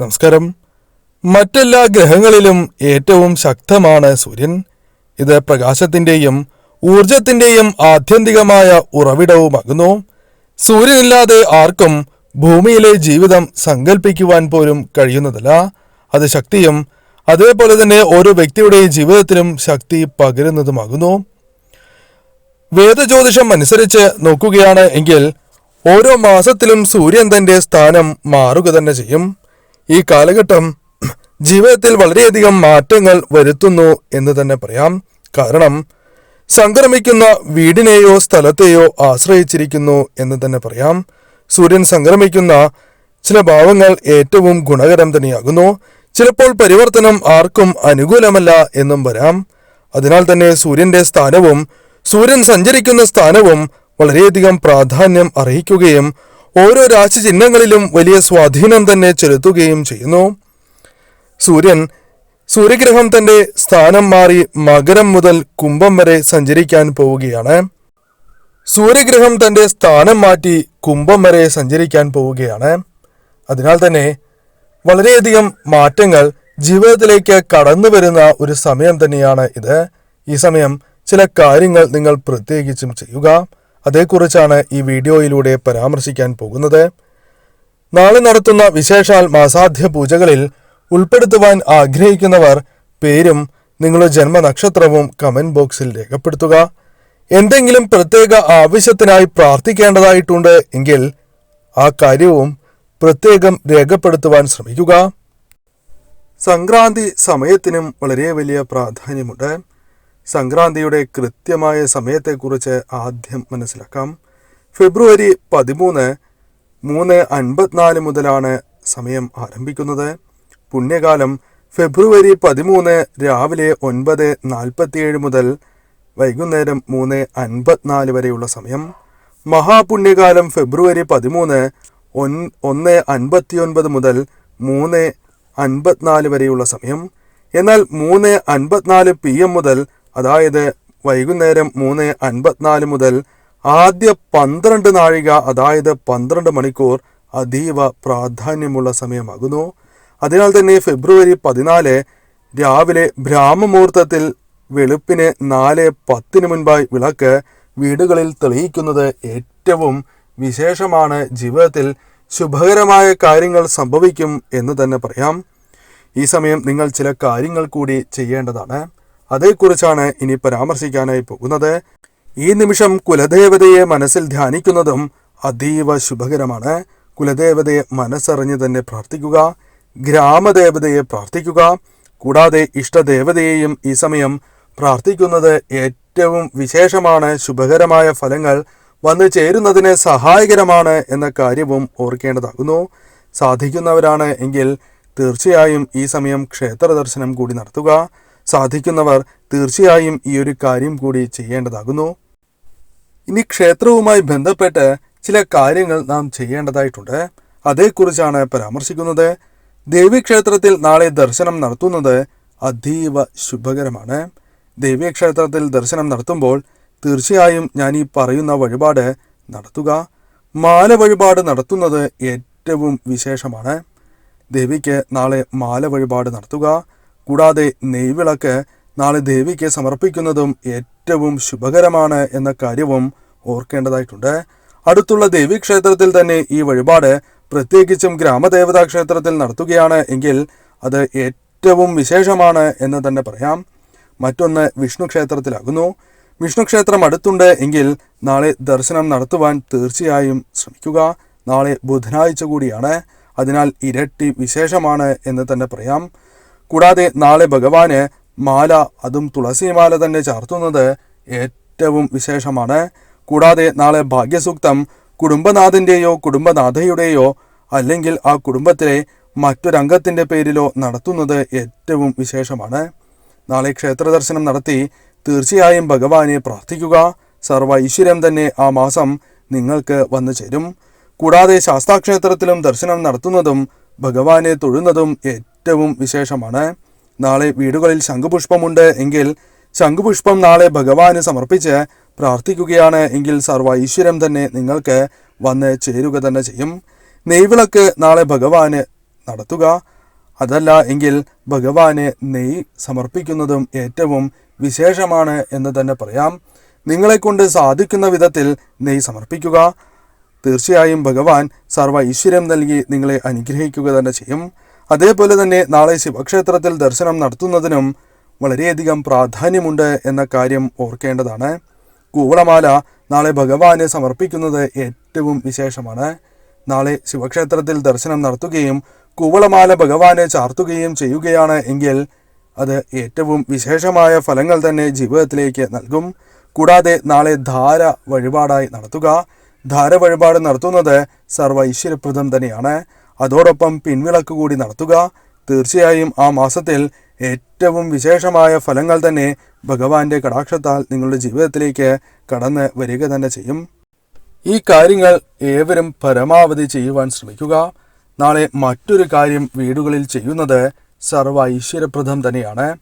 നമസ്കാരം. മറ്റെല്ലാ ഗ്രഹങ്ങളിലും ഏറ്റവും ശക്തമാണ് സൂര്യൻ. ഇത് പ്രകാശത്തിന്റെയും ഊർജത്തിന്റെയും ആത്യന്തികമായ ഉറവിടവുമാകുന്നു. സൂര്യനില്ലാതെ ആർക്കും ഭൂമിയിലെ ജീവിതം സങ്കല്പിക്കുവാൻ പോലും കഴിയുന്നതല്ല. അത് ശക്തിയും അതേപോലെ തന്നെ ഓരോ വ്യക്തിയുടെ ജീവിതത്തിലും ശക്തി പകരുന്നതുമാകുന്നു. വേദജ്യോതിഷം അനുസരിച്ച് നോക്കുകയാണ് എങ്കിൽ ഓരോ മാസത്തിലും സൂര്യൻ തന്റെ സ്ഥാനം മാറുക തന്നെ ചെയ്യും. ഈ കാലഘട്ടം ജീവിതത്തിൽ വളരെയധികം മാറ്റങ്ങൾ വരുത്തുന്നു എന്ന് തന്നെ പറയാം. കാരണം സംക്രമിക്കുന്ന വീടിനെയോ സ്ഥലത്തെയോ ആശ്രയിച്ചിരിക്കുന്നു എന്ന് തന്നെ പറയാം. സൂര്യൻ സംക്രമിക്കുന്ന ചില ഭാവങ്ങൾ ഏറ്റവും ഗുണകരം തന്നെയാകുന്നു. ചിലപ്പോൾ പരിവർത്തനം ആർക്കും അനുകൂലമല്ല എന്നും വരാം. അതിനാൽ തന്നെ സൂര്യന്റെ സ്ഥാനവും സൂര്യൻ സഞ്ചരിക്കുന്ന സ്ഥാനവും വളരെയധികം പ്രാധാന്യം അർഹിക്കുകയും ഓരോ രാശിചിഹ്നങ്ങളിലും വലിയ സ്വാധീനം തന്നെ ചെലുത്തുകയും ചെയ്യുന്നു. സൂര്യൻ സൂര്യഗ്രഹം തന്റെ സ്ഥാനം മാറി മകരം മുതൽ കുംഭം വരെ സഞ്ചരിക്കാൻ പോവുകയാണ്. സൂര്യഗ്രഹം തന്റെ സ്ഥാനം മാറ്റി കുംഭം വരെ സഞ്ചരിക്കാൻ പോവുകയാണ്. അതിനാൽ തന്നെ വളരെയധികം മാറ്റങ്ങൾ ജീവിതത്തിലേക്ക് കടന്നു വരുന്ന ഒരു സമയം തന്നെയാണ് ഇത്. ഈ സമയം ചില കാര്യങ്ങൾ നിങ്ങൾ പ്രത്യേകിച്ചും ചെയ്യുക. അതേക്കുറിച്ചാണ് ഈ വീഡിയോയിലൂടെ പരാമർശിക്കാൻ പോകുന്നത്. നാളെ നടത്തുന്ന വിശേഷാൽ മാസാധ്യ പൂജകളിൽ ഉൾപ്പെടുത്തുവാൻ ആഗ്രഹിക്കുന്നവർ പേരും നിങ്ങളുടെ ജന്മനക്ഷത്രവും കമന്റ് ബോക്സിൽ രേഖപ്പെടുത്തുക. എന്തെങ്കിലും പ്രത്യേക ആവശ്യത്തിനായി പ്രാർത്ഥിക്കേണ്ടതായിട്ടുണ്ട് എങ്കിൽ ആ കാര്യവും പ്രത്യേകം രേഖപ്പെടുത്തുവാൻ ശ്രമിക്കുക. സംക്രാന്തി സമയത്തിനും വളരെ വലിയ പ്രാധാന്യമുണ്ട്. സംക്രാന്തിയുടെ കൃത്യമായ സമയത്തെക്കുറിച്ച് ആദ്യം മനസ്സിലാക്കാം. ഫെബ്രുവരി പതിമൂന്ന് മൂന്ന് അൻപത്തിനാല് മുതലാണ് സമയം ആരംഭിക്കുന്നത്. പുണ്യകാലം ഫെബ്രുവരി പതിമൂന്ന് രാവിലെ ഒൻപത് നാൽപ്പത്തിയേഴ് മുതൽ വൈകുന്നേരം മൂന്ന് അൻപത്തിനാല് വരെയുള്ള സമയം. മഹാപുണ്യകാലം ഫെബ്രുവരി പതിമൂന്ന് ഒൻ ഒന്ന് അൻപത്തിയൊൻപത് മുതൽ മൂന്ന് അൻപത്തിനാല് വരെയുള്ള സമയം. എന്നാൽ മൂന്ന് അൻപത്തിനാല് പി എം മുതൽ അതായത് വൈകുന്നേരം മൂന്ന് അൻപത്തിനാല് മുതൽ ആദ്യ പന്ത്രണ്ട് നാഴിക അതായത് പന്ത്രണ്ട് മണിക്കൂർ അതീവ പ്രാധാന്യമുള്ള സമയമാകുന്നു. അതിനാൽ തന്നെ ഫെബ്രുവരി പതിനാല് രാവിലെ ബ്രാഹ്മമുഹൂർത്തത്തിൽ വെളുപ്പിന് നാല് പത്തിന് മുൻപായി വിളക്ക് വീടുകളിൽ തെളിയിക്കുന്നത് ഏറ്റവും വിശേഷമാണ്. ജീവിതത്തിൽ ശുഭകരമായ കാര്യങ്ങൾ സംഭവിക്കും എന്ന് തന്നെ പറയാം. ഈ സമയം നിങ്ങൾ ചില കാര്യങ്ങൾ കൂടി ചെയ്യേണ്ടതാണ്. അതേക്കുറിച്ചാണ് ഇനി പരാമർശിക്കാനായി പോകുന്നത്. ഈ നിമിഷം കുലദേവതയെ മനസ്സിൽ ധ്യാനിക്കുന്നതും അതീവ ശുഭകരമാണ്. കുലദേവതയെ മനസ്സറിഞ്ഞ് തന്നെ പ്രാർത്ഥിക്കുക ഗ്രാമദേവതയെ പ്രാർത്ഥിക്കുക കൂടാതെ ഇഷ്ടദേവതയെയും ഈ സമയം പ്രാർത്ഥിക്കുന്നത് ഏറ്റവും വിശേഷമാണ്. ശുഭകരമായ ഫലങ്ങൾ വന്നു ചേരുന്നതിന് സഹായകരമാണ് എന്ന കാര്യവും ഓർക്കേണ്ടതാകുന്നു. സാധിക്കുന്നവരാണ് എങ്കിൽ തീർച്ചയായും ഈ സമയം ക്ഷേത്ര ദർശനം കൂടി നടത്തുക. സാധിക്കുന്നവർ തീർച്ചയായും ഈ ഒരു കാര്യം കൂടി ചെയ്യേണ്ടതാകുന്നു. ഇനി ക്ഷേത്രവുമായി ബന്ധപ്പെട്ട് ചില കാര്യങ്ങൾ നാം ചെയ്യേണ്ടതായിട്ടുണ്ട്. അതേക്കുറിച്ചാണ് പരാമർശിക്കുന്നത്. ദേവീക്ഷേത്രത്തിൽ നാളെ ദർശനം നടത്തുന്നത് അതീവ ശുഭകരമാണ്. ദേവീക്ഷേത്രത്തിൽ ദർശനം നടത്തുമ്പോൾ തീർച്ചയായും ഞാൻ ഈ പറയുന്ന വഴിപാട് നടത്തുക. മാല വഴിപാട് നടത്തുന്നത് ഏറ്റവും വിശേഷമാണ്. ദേവിക്ക് നാളെ മാല വഴിപാട് നടത്തുക. കൂടാതെ നെയ്വിളക്ക് നാളെ ദേവിക്ക് സമർപ്പിക്കുന്നതും ഏറ്റവും ശുഭകരമാണ് എന്ന കാര്യവും ഓർക്കേണ്ടതായിട്ടുണ്ട്. അടുത്തുള്ള ദേവീക്ഷേത്രത്തിൽ തന്നെ ഈ വഴിപാട് പ്രത്യേകിച്ചും ഗ്രാമദേവതാ ക്ഷേത്രത്തിൽ നടത്തുകയാണ് എങ്കിൽ അത് ഏറ്റവും വിശേഷമാണ് എന്ന് തന്നെ പറയാം. മറ്റൊന്ന് വിഷ്ണു ക്ഷേത്രത്തിലാകുന്നു. വിഷ്ണു ക്ഷേത്രം അടുത്തുണ്ട് എങ്കിൽ നാളെ ദർശനം നടത്തുവാൻ തീർച്ചയായും ശ്രമിക്കുക. നാളെ ബുധനാഴ്ച കൂടിയാണ്. അതിനാൽ ഇരട്ടി വിശേഷമാണ് എന്ന് തന്നെ പറയാം. കൂടാതെ നാളെ ഭഗവാന് മാല അതും തുളസിമാല തന്നെ ചാർത്തുന്നത് ഏറ്റവും വിശേഷമാണ്. കൂടാതെ നാളെ ഭാഗ്യസൂക്തം കുടുംബനാഥന്റെയോ കുടുംബനാഥയുടെയോ അല്ലെങ്കിൽ ആ കുടുംബത്തിലെ മറ്റൊരംഗത്തിന്റെ പേരിലോ നടത്തുന്നത് ഏറ്റവും വിശേഷമാണ്. നാളെ ക്ഷേത്ര ദർശനം നടത്തി തീർച്ചയായും ഭഗവാനെ പ്രാർത്ഥിക്കുക. സർവ ഐശ്വര്യം തന്നെ ആ മാസം നിങ്ങൾക്ക് വന്നു ചേരും. കൂടാതെ ശാസ്താക്ഷേത്രത്തിലും ദർശനം നടത്തുന്നതും ഭഗവാനെ തൊഴുന്നതും ഏറ്റവും വിശേഷമാണ്. നാളെ വീടുകളിൽ ശംഖുപുഷ്പമുണ്ട് എങ്കിൽ ശംഖുപുഷ്പം നാളെ ഭഗവാന് സമർപ്പിച്ച് പ്രാർത്ഥിക്കുകയാണ് എങ്കിൽ സർവ ഐശ്വര്യം തന്നെ നിങ്ങൾക്ക് വന്ന് ചേരുക തന്നെ ചെയ്യും. നെയ്വിളക്ക് നാളെ ഭഗവാന് നടത്തുക. അതല്ല എങ്കിൽ ഭഗവാന് നെയ് സമർപ്പിക്കുന്നതും ഏറ്റവും വിശേഷമാണ് എന്ന് തന്നെ പറയാം. നിങ്ങളെക്കൊണ്ട് സാധിക്കുന്ന വിധത്തിൽ നെയ് സമർപ്പിക്കുക. തീർച്ചയായും ഭഗവാൻ സർവ ഐശ്വര്യം നൽകി നിങ്ങളെ അനുഗ്രഹിക്കുക തന്നെ ചെയ്യും. അതേപോലെ തന്നെ നാളെ ശിവക്ഷേത്രത്തിൽ ദർശനം നടത്തുന്നതിനും വളരെയധികം പ്രാധാന്യമുണ്ട് എന്ന കാര്യം ഓർക്കേണ്ടതാണ്. കൂവളമാല നാളെ ഭഗവാന് സമർപ്പിക്കുന്നത് ഏറ്റവും വിശേഷമാണ്. നാളെ ശിവക്ഷേത്രത്തിൽ ദർശനം നടത്തുകയും കൂവളമാല ഭഗവാനെ ചാർത്തുകയും ചെയ്യുകയാണ് എങ്കിൽ അത് ഏറ്റവും വിശേഷമായ ഫലങ്ങൾ തന്നെ ജീവിതത്തിലേക്ക് നൽകും. കൂടാതെ നാളെ ധാര വഴിപാടായി നടത്തുക. ധാര വഴിപാട് നടത്തുന്നത് സർവ ഐശ്വര്യപ്രദം തന്നെയാണ്. അതോടൊപ്പം പിൻവിളക്ക് കൂടി നടത്തുക. തീർച്ചയായും ആ മാസത്തിൽ ഏറ്റവും വിശേഷമായ ഫലങ്ങൾ തന്നെ ഭഗവാന്റെ കടാക്ഷത്താൽ നിങ്ങളുടെ ജീവിതത്തിലേക്ക് കടന്ന് വരിക തന്നെ ചെയ്യും. ഈ കാര്യങ്ങൾ ഏവരും പരമാവധി ചെയ്യുവാൻ ശ്രമിക്കുക. നാളെ മറ്റൊരു കാര്യം വീടുകളിൽ ചെയ്യുന്നത് സർവ ഐശ്വര്യപ്രദം തന്നെയാണ്.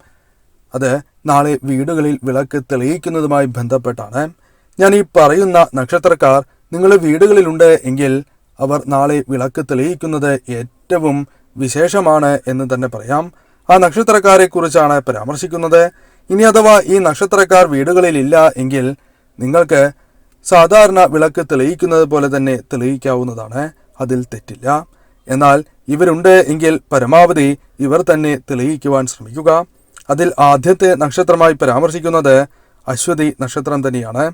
അത് നാളെ വീടുകളിൽ വിളക്ക് തെളിയിക്കുന്നതുമായി ബന്ധപ്പെട്ടാണ്. ഞാൻ ഈ പറയുന്ന നക്ഷത്രക്കാർ നിങ്ങളുടെ വീടുകളിലുണ്ട് എങ്കിൽ അവർ നാളെ വിളക്ക് തെളിയിക്കുന്നത് ഏറ്റവും വിശേഷമാണ് എന്ന് തന്നെ പറയാം. ആ നക്ഷത്രക്കാരെ കുറിച്ചാണ് പരാമർശിക്കുന്നത്. ഇനി അഥവാ ഈ നക്ഷത്രക്കാർ വീടുകളിൽ ഇല്ല എങ്കിൽ നിങ്ങൾക്ക് സാധാരണ വിളക്ക് തെളിയിക്കുന്നത് പോലെ തന്നെ തെളിയിക്കാവുന്നതാണ്. അതിൽ തെറ്റില്ല. എന്നാൽ ഇവരുണ്ട് എങ്കിൽ പരമാവധി ഇവർ തന്നെ തെളിയിക്കുവാൻ ശ്രമിക്കുക. അതിൽ ആദ്യത്തെ നക്ഷത്രമായി പരാമർശിക്കുന്നത് അശ്വതി നക്ഷത്രം തന്നെയാണ്.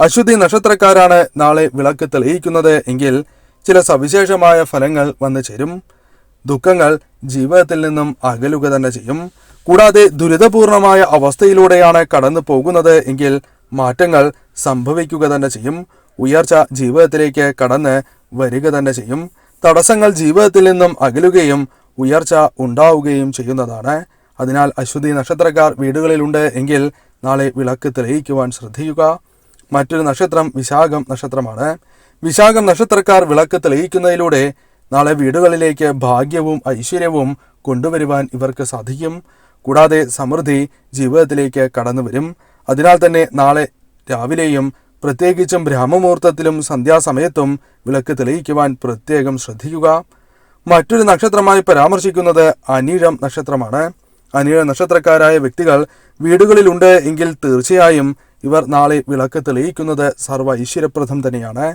അശ്വതി നക്ഷത്രക്കാരാണ് നാളെ വിളക്ക് തെളിയിക്കുന്നത് എങ്കിൽ ചില സവിശേഷമായ ഫലങ്ങൾ വന്നു ചേരും. ദുഃഖങ്ങൾ ജീവിതത്തിൽ നിന്നും അകലുക തന്നെ ചെയ്യും. കൂടാതെ ദുരിതപൂർണമായ അവസ്ഥയിലൂടെയാണ് കടന്നു പോകുന്നത് എങ്കിൽ മാറ്റങ്ങൾ സംഭവിക്കുക തന്നെ ചെയ്യും. ഉയർച്ച ജീവിതത്തിലേക്ക് കടന്ന് വരിക തന്നെ ചെയ്യും. തടസ്സങ്ങൾ ജീവിതത്തിൽ നിന്നും അകലുകയും ഉയർച്ച ഉണ്ടാവുകയും ചെയ്യുന്നതാണ്. അതിനാൽ അശ്വതി നക്ഷത്രക്കാർ വീടുകളിലുണ്ട് എങ്കിൽ നാളെ വിളക്ക് തെളിയിക്കുവാൻ ശ്രദ്ധിക്കുക. മറ്റൊരു നക്ഷത്രം വിശാഖം നക്ഷത്രമാണ്. വിശാഖം നക്ഷത്രക്കാർ വിളക്ക് തെളിയിക്കുന്നതിലൂടെ നാളെ വീടുകളിലേക്ക് ഭാഗ്യവും ഐശ്വര്യവും കൊണ്ടുവരുവാൻ ഇവർക്ക് സാധിക്കും. കൂടാതെ സമൃദ്ധി ജീവിതത്തിലേക്ക് കടന്നു വരും. അതിനാൽ തന്നെ നാളെ രാവിലെയും പ്രത്യേകിച്ചും ബ്രഹ്മമുഹൂർത്തത്തിലും സന്ധ്യാസമയത്തും വിളക്ക് തെളിയിക്കുവാൻ പ്രത്യേകം ശ്രദ്ധിക്കുക. മറ്റൊരു നക്ഷത്രമായി പരാമർശിക്കുന്നത് അനീഴം നക്ഷത്രമാണ്. അനീഴ നക്ഷത്രക്കാരായ വ്യക്തികൾ വീടുകളിലുണ്ട് എങ്കിൽ തീർച്ചയായും ഇവർ നാളെ വിളക്ക് തെളിയിക്കുന്നത് സർവ ഐശ്വര്യപ്രദം തന്നെയാണ്.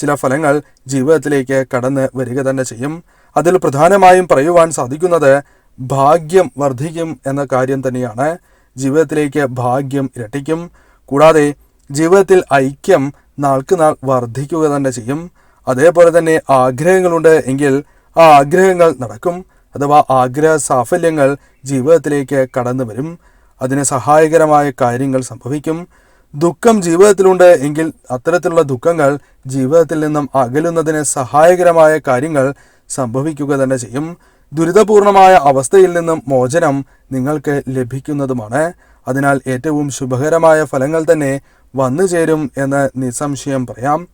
ചില ഫലങ്ങൾ ജീവിതത്തിലേക്ക് കടന്ന് വരിക തന്നെ ചെയ്യും. അതിൽ പ്രധാനമായും പറയുവാൻ സാധിക്കുന്നത് ഭാഗ്യം വർദ്ധിക്കും എന്ന കാര്യം തന്നെയാണ്. ജീവിതത്തിലേക്ക് ഭാഗ്യം ഇരട്ടിക്കും. കൂടാതെ ജീവിതത്തിൽ ഐക്യം നാൾക്ക് നാൾ വർദ്ധിക്കുക തന്നെ ചെയ്യും. അതേപോലെ തന്നെ ആഗ്രഹങ്ങളുണ്ട് എങ്കിൽ ആ ആഗ്രഹങ്ങൾ നടക്കും. അഥവാ ആഗ്രഹ സാഫല്യങ്ങൾ ജീവിതത്തിലേക്ക് കടന്നു വരും. അതിന് സഹായകരമായ കാര്യങ്ങൾ സംഭവിക്കും. ദുഃഖം ജീവിതത്തിലുണ്ട് എങ്കിൽ അത്തരത്തിലുള്ള ദുഃഖങ്ങൾ ജീവിതത്തിൽ നിന്നും അകലുന്നതിന് സഹായകരമായ കാര്യങ്ങൾ സംഭവിക്കുക തന്നെ ചെയ്യും. ദുരിതപൂർണമായ അവസ്ഥയിൽ നിന്നും മോചനം നിങ്ങൾക്ക് ലഭിക്കുന്നതുമാണ്. അതിനാൽ ഏറ്റവും ശുഭകരമായ ഫലങ്ങൾ തന്നെ വന്നു ചേരും എന്ന് നിസ്സംശയം പറയാം.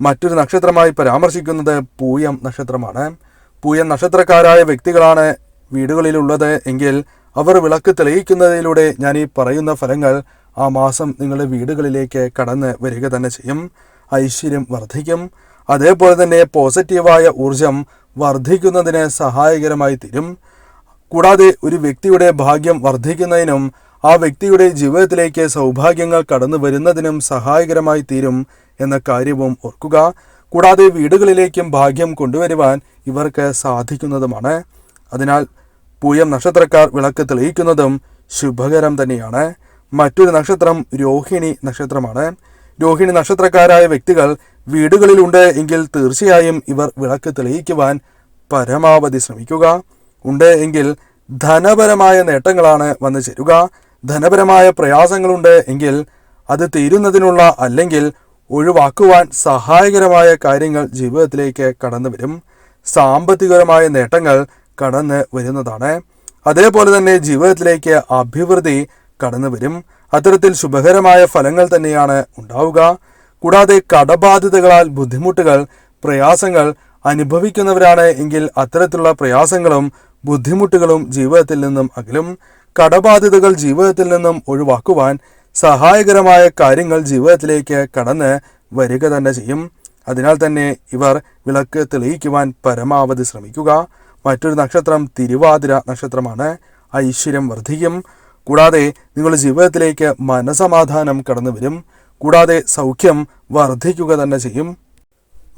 മറ്റൊരു നക്ഷത്രമായി പരാമർശിക്കുന്നത് പൂയം നക്ഷത്രമാണ്. പൂയം നക്ഷത്രക്കാരായ വ്യക്തികളാണ് വീടുകളിലുള്ളത് എങ്കിൽ അവർ വിളക്ക് തെളിയിക്കുന്നതിലൂടെ ഞാൻ ഈ പറയുന്ന ഫലങ്ങൾ ആ മാസം നിങ്ങളുടെ വീടുകളിലേക്ക് കടന്ന് വരിക തന്നെ ചെയ്യും. ഐശ്വര്യം വർദ്ധിക്കും. അതേപോലെ തന്നെ പോസിറ്റീവായ ഊർജം വർദ്ധിക്കുന്നതിന് സഹായകരമായി തീരും. കൂടാതെ ഒരു വ്യക്തിയുടെ ഭാഗ്യം വർദ്ധിക്കുന്നതിനും ആ വ്യക്തിയുടെ ജീവിതത്തിലേക്ക് സൗഭാഗ്യങ്ങൾ കടന്നു വരുന്നതിനും സഹായകരമായി തീരും എന്ന കാര്യവും ഓർക്കുക. കൂടാതെ വീടുകളിലേക്കും ഭാഗ്യം കൊണ്ടുവരുവാൻ ഇവർക്ക് സാധിക്കുന്നതുമാണ്. അതിനാൽ പൂയം നക്ഷത്രക്കാർ വിളക്ക് തെളിയിക്കുന്നതും ശുഭകരം തന്നെയാണ്. മറ്റൊരു നക്ഷത്രം രോഹിണി നക്ഷത്രമാണ്. രോഹിണി നക്ഷത്രക്കാരായ വ്യക്തികൾ വീടുകളിലുണ്ട് എങ്കിൽ തീർച്ചയായും ഇവർ വിളക്ക് തെളിയിക്കുവാൻ പരമാവധി ശ്രമിക്കുക. ഉണ്ട് എങ്കിൽ ധനപരമായ നേട്ടങ്ങളാണ് വന്നു ചേരുക. ധനപരമായ പ്രയാസങ്ങളുണ്ട് എങ്കിൽ അത് തീരുന്നതിനുള്ള അല്ലെങ്കിൽ ഒഴിവാക്കുവാൻ സഹായകരമായ കാര്യങ്ങൾ ജീവിതത്തിലേക്ക് കടന്നു വരും. സാമ്പത്തികപരമായ നേട്ടങ്ങൾ കടന്ന് വരുന്നതാണ്. അതേപോലെ തന്നെ ജീവിതത്തിലേക്ക് അഭിവൃദ്ധി കടന്നു വരും. അത്തരത്തിൽ ശുഭകരമായ ഫലങ്ങൾ തന്നെയാണ് ഉണ്ടാവുക. കൂടാതെ കടബാധ്യതകളാൽ ബുദ്ധിമുട്ടുകൾ പ്രയാസങ്ങൾ അനുഭവിക്കുന്നവരാണ് എങ്കിൽ അത്തരത്തിലുള്ള പ്രയാസങ്ങളും ബുദ്ധിമുട്ടുകളും ജീവിതത്തിൽ നിന്നും അകലും. കടബാധ്യതകൾ ജീവിതത്തിൽ നിന്നും ഒഴിവാക്കുവാൻ സഹായകരമായ കാര്യങ്ങൾ ജീവിതത്തിലേക്ക് കടന്ന് വരിക തന്നെ ചെയ്യും. അതിനാൽ തന്നെ ഇവർ വിളക്ക് തെളിയിക്കുവാൻ പരമാവധി ശ്രമിക്കുക. മറ്റൊരു നക്ഷത്രം തിരുവാതിര നക്ഷത്രമാണ്. ഐശ്വര്യം വർദ്ധിക്കും. കൂടാതെ നിങ്ങളുടെ ജീവിതത്തിലേക്ക് മനസമാധാനം കടന്നു വരും. കൂടാതെ സൗഖ്യം വർദ്ധിക്കുക തന്നെ ചെയ്യും.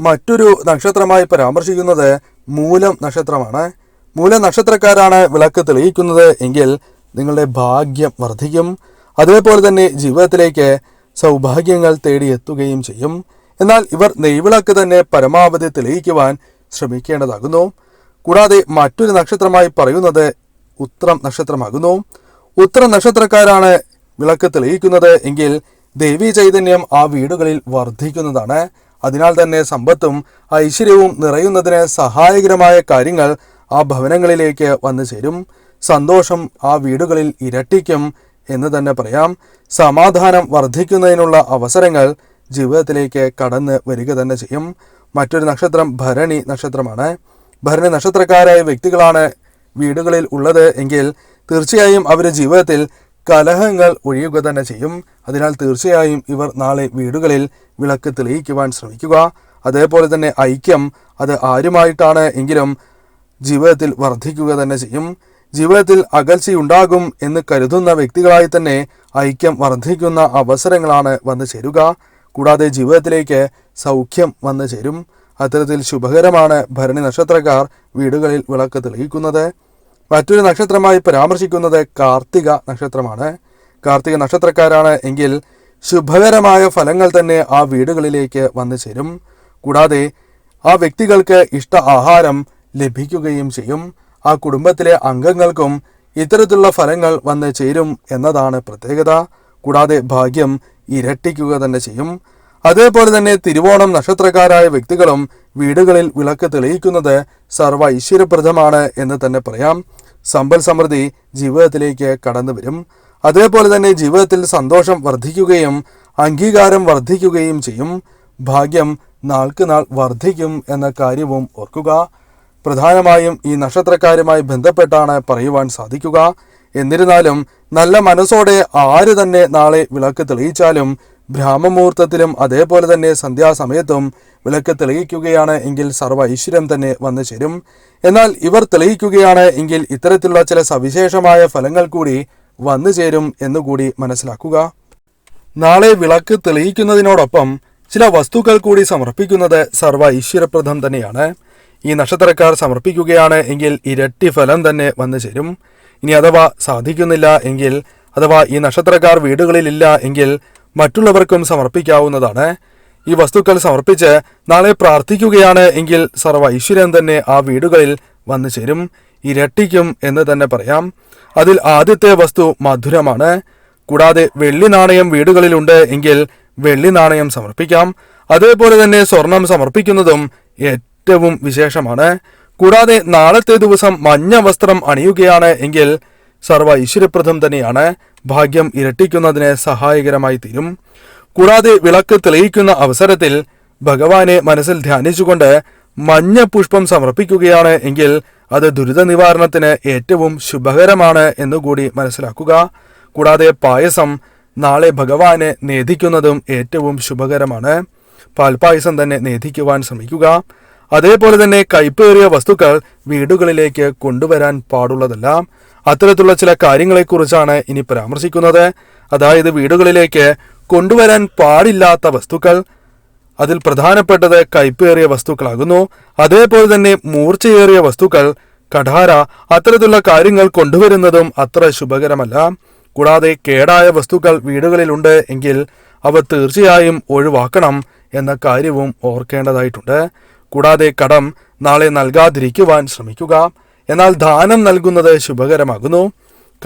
മറ്റൊരു നക്ഷത്രമായി പരാമർശിക്കുന്നത് മൂലം നക്ഷത്രമാണ്. മൂലം നക്ഷത്രക്കാരാണ് വിളക്ക് തെളിയിക്കുന്നത് എങ്കിൽ നിങ്ങളുടെ ഭാഗ്യം വർദ്ധിക്കും. അതേപോലെ തന്നെ ജീവിതത്തിലേക്ക് സൗഭാഗ്യങ്ങൾ തേടിയെത്തുകയും ചെയ്യും. എന്നാൽ ഇവർ നെയ്വിളക്ക് തന്നെ പരമാവധി തെളിയിക്കുവാൻ ശ്രമിക്കേണ്ടതാകുന്നു. കൂടാതെ മറ്റൊരു നക്ഷത്രമായി പറയുന്നത് ഉത്രം നക്ഷത്രമാകുന്നു. ഉത്രം നക്ഷത്രക്കാരാണ് വിളക്ക് തെളിയിക്കുന്നത്. എങ്കിൽ ദേവീ ചൈതന്യം ആ വീടുകളിൽ വർദ്ധിക്കുന്നതാണ്. അതിനാൽ തന്നെ സമ്പത്തും ഐശ്വര്യവും നിറയുന്നതിന് സഹായകരമായ കാര്യങ്ങൾ ആ ഭവനങ്ങളിലേക്ക് വന്നു ചേരും. സന്തോഷം ആ വീടുകളിൽ ഇരട്ടിക്കും എന്ന് തന്നെ പറയാം. സമാധാനം വർദ്ധിക്കുന്നതിനുള്ള അവസരങ്ങൾ ജീവിതത്തിലേക്ക് കടന്ന് വരിക തന്നെ ചെയ്യും. മറ്റൊരു നക്ഷത്രം ഭരണി നക്ഷത്രമാണ്. ഭരണി നക്ഷത്രക്കാരായ വ്യക്തികളാണ് വീടുകളിൽ ഉള്ളത്. എങ്കിൽ തീർച്ചയായും അവരുടെ ജീവിതത്തിൽ കലഹങ്ങൾ ഒഴിയുക തന്നെ ചെയ്യും. അതിനാൽ തീർച്ചയായും ഇവർ നാളെ വീടുകളിൽ വിളക്ക് തെളിയിക്കുവാൻ ശ്രമിക്കുക. അതേപോലെ തന്നെ ഐക്യം അത് ആരുമായിട്ടാണ് എങ്കിലും ജീവിതത്തിൽ വർദ്ധിക്കുക തന്നെ ചെയ്യും. ജീവിതത്തിൽ അകൽച്ചയുണ്ടാകും എന്ന് കരുതുന്ന വ്യക്തികളായി തന്നെ ഐക്യം വർദ്ധിക്കുന്ന അവസരങ്ങളാണ് വന്നു ചേരുക. കൂടാതെ ജീവിതത്തിലേക്ക് സൗഖ്യം വന്നു ചേരും. അത്തരത്തിൽ ശുഭകരമാണ് ഭരണി നക്ഷത്രക്കാർ വീടുകളിൽ വിളക്ക് തെളിയിക്കുന്നത്. മറ്റൊരു നക്ഷത്രമായി പരാമർശിക്കുന്നത് കാർത്തിക നക്ഷത്രമാണ്. കാർത്തിക നക്ഷത്രക്കാരാണ് എങ്കിൽ ശുഭകരമായ ഫലങ്ങൾ തന്നെ ആ വീടുകളിലേക്ക് വന്നു ചേരും. കൂടാതെ ആ വ്യക്തികൾക്ക് ഇഷ്ട ആഹാരം ലഭിക്കുകയും ചെയ്യും. ആ കുടുംബത്തിലെ അംഗങ്ങൾക്കും ഇത്തരത്തിലുള്ള ഫലങ്ങൾ വന്ന് ചേരും എന്നതാണ് പ്രത്യേകത. കൂടാതെ ഭാഗ്യം ഇരട്ടിക്കുക തന്നെ ചെയ്യും. അതേപോലെ തന്നെ തിരുവോണം നക്ഷത്രക്കാരായ വ്യക്തികളും വീടുകളിൽ വിളക്ക് തെളിയിക്കുന്നത് സർവ ഐശ്വര്യപ്രദമാണ് എന്ന് തന്നെ പറയാം. സമ്പൽ സമൃദ്ധി ജീവിതത്തിലേക്ക് കടന്നു വരും. അതേപോലെ തന്നെ ജീവിതത്തിൽ സന്തോഷം വർദ്ധിക്കുകയും അംഗീകാരം വർദ്ധിക്കുകയും ചെയ്യും. ഭാഗ്യം നാൾക്ക് നാൾ വർദ്ധിക്കും എന്ന കാര്യവും ഓർക്കുക. പ്രധാനമായും ഈ നക്ഷത്രക്കാരുമായി ബന്ധപ്പെട്ടാണ് പറയുവാൻ സാധിക്കുക. എന്നിരുന്നാലും നല്ല മനസ്സോടെ ആര് തന്നെ നാളെ വിളക്ക് തെളിയിച്ചാലും ബ്രാഹ്മമുഹൂർത്തത്തിലും അതേപോലെ തന്നെ സന്ധ്യാസമയത്തും വിളക്ക് തെളിയിക്കുകയാണ് എങ്കിൽ സർവ ഐശ്വര്യം തന്നെ വന്നു ചേരും. എന്നാൽ ഇവർ തെളിയിക്കുകയാണ് എങ്കിൽ ഇത്തരത്തിലുള്ള ചില സവിശേഷമായ ഫലങ്ങൾ കൂടി വന്നു ചേരും എന്നുകൂടി മനസ്സിലാക്കുക. നാളെ വിളക്ക് തെളിയിക്കുന്നതിനോടൊപ്പം ചില വസ്തുക്കൾ കൂടി സമർപ്പിക്കുന്നത് സർവ ഐശ്വര്യപ്രദം തന്നെയാണ്. ഈ നക്ഷത്രക്കാർ സമർപ്പിക്കുകയാണ് എങ്കിൽ ഇരട്ടി ഫലം തന്നെ വന്നു ചേരും. ഇനി അഥവാ സാധിക്കുന്നില്ല എങ്കിൽ അഥവാ ഈ നക്ഷത്രക്കാർ വീടുകളിലില്ല എങ്കിൽ മറ്റുള്ളവർക്കും സമർപ്പിക്കാവുന്നതാണ്. ഈ വസ്തുക്കൾ സമർപ്പിച്ച് നാളെ പ്രാർത്ഥിക്കുകയാണ് എങ്കിൽ സർവ ഐശ്വര്യം തന്നെ ആ വീടുകളിൽ വന്നു ചേരും. ഇരട്ടിക്കും എന്ന് തന്നെ പറയാം. അതിൽ ആദ്യത്തെ വസ്തു മധുരമാണ്. കൂടാതെ വെള്ളി നാണയം വീടുകളിലുണ്ട് എങ്കിൽ വെള്ളി നാണയം സമർപ്പിക്കാം. അതേപോലെ തന്നെ സ്വർണം സമർപ്പിക്കുന്നതും ഏറ്റവും വിശേഷമാണ്. കൂടാതെ നാളത്തെ ദിവസം മഞ്ഞ വസ്ത്രം അണിയുകയാണ് എങ്കിൽ സർവ ഐശ്വര്യപ്രദം തന്നെയാണ്. ഭാഗ്യം ഇരട്ടിക്കുന്നതിന് സഹായകരമായി തീരും. കൂടാതെ വിളക്ക് തെളിയിക്കുന്ന അവസരത്തിൽ ഭഗവാനെ മനസ്സിൽ ധ്യാനിച്ചുകൊണ്ട് മഞ്ഞ പുഷ്പം സമർപ്പിക്കുകയാണ് എങ്കിൽ അത് ദുരിത നിവാരണത്തിന് ഏറ്റവും ശുഭകരമാണ് എന്നുകൂടി മനസ്സിലാക്കുക. കൂടാതെ പായസം നാളെ ഭഗവാനെ നേദിക്കുന്നതും ഏറ്റവും ശുഭകരമാണ്. പാൽപായസം തന്നെ നേദിക്കുവാൻ ശ്രമിക്കുക. അതേപോലെ തന്നെ കൈപ്പേറിയ വസ്തുക്കൾ വീടുകളിലേക്ക് കൊണ്ടുവരാൻ പാടുള്ളതല്ല. അത്തരത്തിലുള്ള ചില കാര്യങ്ങളെക്കുറിച്ചാണ് ഇനി പരാമർശിക്കുന്നത്. അതായത് വീടുകളിലേക്ക് കൊണ്ടുവരാൻ പാടില്ലാത്ത വസ്തുക്കൾ. അതിൽ പ്രധാനപ്പെട്ടത് കയ്പേറിയ വസ്തുക്കളാകുന്നു. അതേപോലെ തന്നെ മൂർച്ചയേറിയ വസ്തുക്കൾ. കഠാര അത്തരത്തിലുള്ള കാര്യങ്ങൾ കൊണ്ടുവരുന്നതും അത്ര ശുഭകരമല്ല. കൂടാതെ കേടായ വസ്തുക്കൾ വീടുകളിലുണ്ട് എങ്കിൽ അവ തീർച്ചയായും ഒഴിവാക്കണം എന്ന കാര്യവും ഓർക്കേണ്ടതായിട്ടുണ്ട്. കൂടാതെ കടം നാളെ നൽകാതിരിക്കുവാൻ ശ്രമിക്കുക. എന്നാൽ ദാനം നൽകുന്നത് ശുഭകരമാകുന്നു.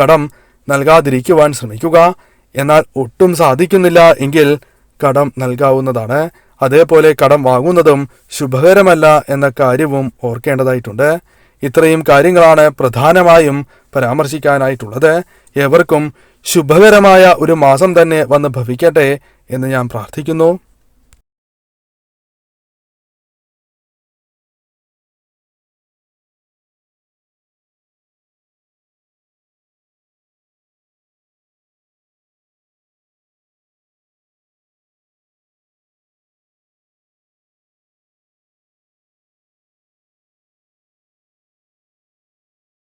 കടം നൽകാതിരിക്കുവാൻ ശ്രമിക്കുക. എന്നാൽ ഒട്ടും സാധിക്കുന്നില്ല എങ്കിൽ കടം നൽകാവുന്നതാണ്. അതേപോലെ കടം വാങ്ങുന്നതും ശുഭകരമല്ല എന്ന കാര്യവും ഓർക്കേണ്ടതായിട്ടുണ്ട്. ഇത്രയും കാര്യങ്ങളാണ് പ്രധാനമായും പരാമർശിക്കാനായിട്ടുള്ളത്. ഏവർക്കും ശുഭകരമായ ഒരു മാസം തന്നെ വന്ന് ഭവിക്കട്ടെ എന്ന് ഞാൻ പ്രാർത്ഥിക്കുന്നു.